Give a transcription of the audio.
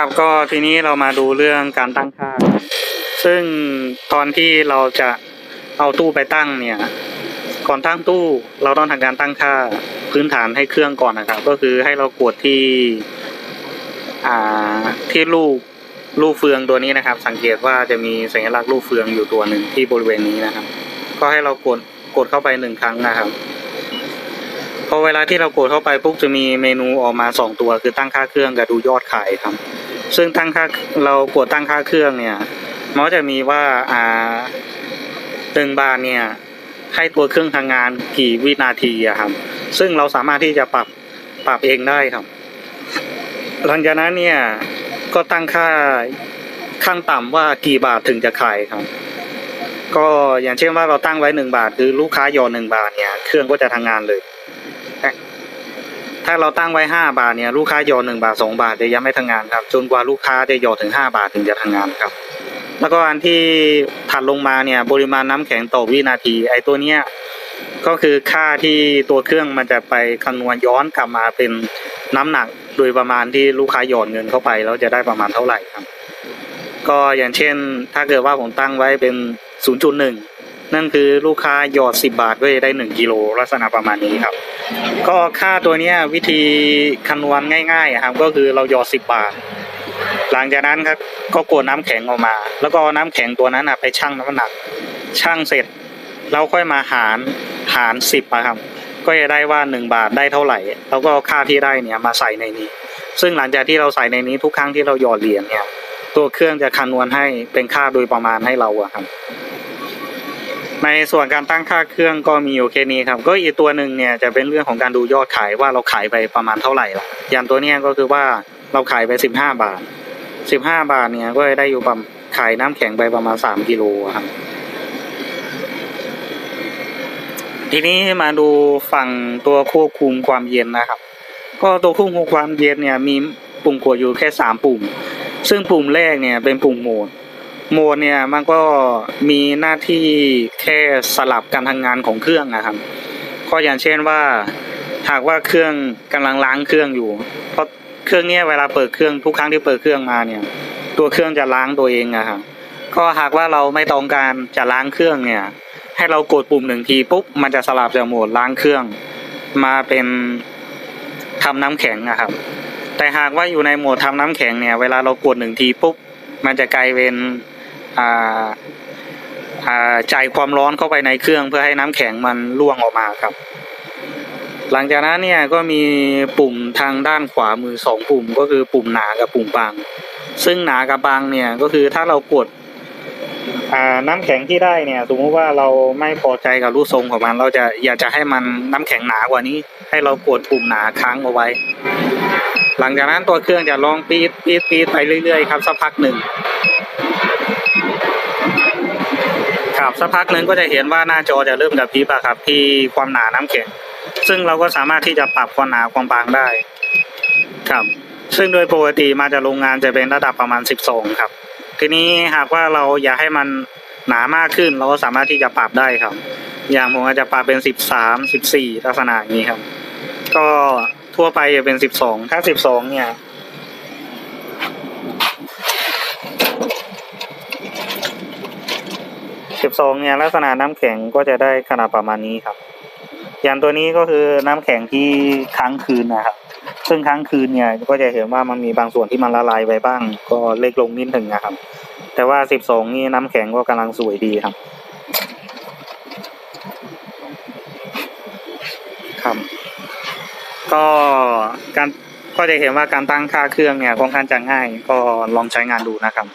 ครับก็ทีนี้เรามาดูเรื่องการตั้งค่า ซึ่งตอนที่เราจะเอาตู้ไปตั้งเนี่ยก่อนตั้งตู้เราต้องทำการตั้งค่าพื้นฐานให้เครื่องก่อนนะครับ ก็คือให้เรากดที่อ่าที่ลูกลูกเฟืองตัวนี้นะครับ สังเกตว่าจะมีสัญลักษณ์ลูกเฟืองอยู่ตัวหนึ่งที่บริเวณนี้นะครับ ก็ให้เรากดกดเข้าไปหนึ่งครั้งนะครับพอเวลาที่เรากดเข้าไปปุ๊บจะมีเมนูออกมาสองตัว คือตั้งค่าเครื่องกับดูยอดขายครับ ซึ่งตั้งค่าเรากดตั้งค่าเครื่องเนี่ยมันก็จะมีว่าอ่าหนึ่งบาทเนี่ยให้ตัวเครื่องทำงานกี่วินาทีอะครับ ซึ่งเราสามารถที่จะปรับปรับเองได้ครับ หลังจากนั้นเนี่ยก็ตั้งค่าขั้นต่ำว่ากี่บาทถึงจะขายครับ ก็อย่างเช่นว่าเราตั้งไว้หนึ่งบาท คือลูกค้าหยอดหนึ่งบาทเนี่ยเครื่องก็จะทำงานเลย ถ้าเราตั้งไว้ห้าบาทเนี่ยลูกค้าหยอดหนึ่งบาทสองบาทจะยังไม่ทำงานครับจนกว่าลูกค้าจะหยอดถึงห้าบาทถึงจะทำงานครับ แล้วก็อันที่ถัดลงมาเนี่ยปริมาณน้ำแข็งต่อวินาที ไอ้ตัวเนี้ยก็คือค่าที่ตัวเครื่องมันจะไปคำนวณย้อนกลับมาเป็นน้ำหนักโดยประมาณที่ลูกค้าหยอดเงินเข้าไปแล้วจะได้ประมาณเท่าไหร่ครับ ก็อย่างเช่น ถ้าเกิดว่าผมตั้งไว้เป็น 0.1 นั่นคือลูกค้าหยอด 10 บาทก็จะได้ 1กิโลลักษณะประมาณนี้ครับ ก็ค่าตัวนี้วิธีคำนวณง่ายๆครับก็คือเราหยอด 10 บาท หลังจากนั้นครับก็กดน้ำแข็งออกมา แล้วก็น้ำแข็งตัวนั้นไปชั่งน้ำหนักชั่งเสร็จเราค่อยมาหารหารสิบครับก็จะได้ว่าหนึ่งบาทได้เท่าไหร่ แล้วก็ค่าที่ได้เนี่ยมาใส่ในนี้ ซึ่งหลังจากที่เราใส่ในนี้ทุกครั้งที่เราหยอดเหรียญเนี่ยตัวเครื่องจะคำนวณให้เป็นค่าโดยประมาณให้เราอะครับ ในส่วนการตั้งค่าเครื่องก็มีอยู่แค่นี้ครับ ก็อีกตัวหนึ่งเนี่ยจะเป็นเรื่องของการดูยอดขายว่าเราขายไปประมาณเท่าไหร่ละอย่างตัวเนี้ยก็คือว่าเราขายไปสิบห้าบาทสิบห้าบาทเนี่ยก็ได้อยู่ประมาณขายน้ำแข็งไปประมาณสามกิโลครับ ทีนี้มาดูฝั่งตัวควบคุมความเย็นนะครับ ก็ตัวควบคุมความเย็นเนี่ยมีปุ่มกดอยู่แค่สามปุ่ม ซึ่งปุ่มแรกเนี่ยเป็นปุ่มโหมด โมดเนี่ยมันก็มีหน้าที่แค่สลับการทำงานของเครื่องนะครับก็อย่างเช่นว่าหากว่าเครื่องกำลังล้างเครื่องอยู่ เพราะเครื่องเนี้ยเวลาเปิดเครื่องทุกครั้งที่เปิดเครื่องมาเนี่ย ตัวเครื่องจะล้างตัวเองอะครับก็หากว่าเราไม่ต้องการจะล้างเครื่องเนี่ย ให้เรากดปุ่มหนึ่งทีปุ๊บมันจะสลับจากโหมดล้างเครื่อง มาเป็นทำน้ำแข็งนะครับ แต่หากว่าอยู่ในโหมดทำน้ำแข็งเนี่ย เวลาเรากดหนึ่งทีปุ๊บมันจะกลายเป็น จ่ายความร้อนเข้าไปในเครื่องเพื่อให้น้ำแข็งมันร่วงออกมาครับ หลังจากนั้นเนี่ยก็มีปุ่มทางด้านขวามือสองปุ่มก็คือปุ่มหนากับปุ่มบาง ซึ่งหนากับบางเนี่ยก็คือถ้าเรากดอ่าน้ำแข็งที่ได้เนี่ย สมมุติว่าเราไม่พอใจกับรูปทรงของมัน เราจะอยากจะให้มันน้ำแข็งหนากว่านี้ ให้เรากดปุ่มหนาค้างเอาไว้ หลังจากนั้นตัวเครื่องจะลองปี๊ดปี๊ดปี๊ดไปเรื่อยๆครับสักพักหนึ่งับสักพักหนึ่งก็จะเห็นว่าหน้าจอจะเริ่มกระพริบอะครับ ที่ความหนาน้ำแข็ง ซึ่งเราก็สามารถที่จะปรับความหนาความบางได้ ครับ ซึ่งโดยปกติมาจากโรงงานจะเป็นระดับประมาณ 12 ครับ ทีนี้หากว่าเราอยากให้มันหนามากขึ้นเราก็สามารถที่จะปรับได้ครับ อย่างผมอาจจะปรับเป็น 13 14 ลักษณะอย่างนี้ครับ ก็ทั่วไปจะเป็น 12 ถ้า 12 เนี่ย 12 เนี่ยลักษณะน้ำแข็งก็จะได้ขนาดประมาณนี้ครับ อย่างตัวนี้ก็คือน้ำแข็งที่ค้างคืนนะครับ ซึ่งค้างคืนเนี่ยก็จะเห็นว่ามันมีบางส่วนที่มันละลายไปบ้าง ก็เล็กลงนิดหนึ่งนะครับ แต่ว่า 12 นี่น้ำแข็งก็กำลังสวยดีครับ ครับ ก็การก็จะเห็นว่าการตั้งค่าเครื่องเนี่ยค่อนข้างจะง่าย ก็ลองใช้งานดูนะครับ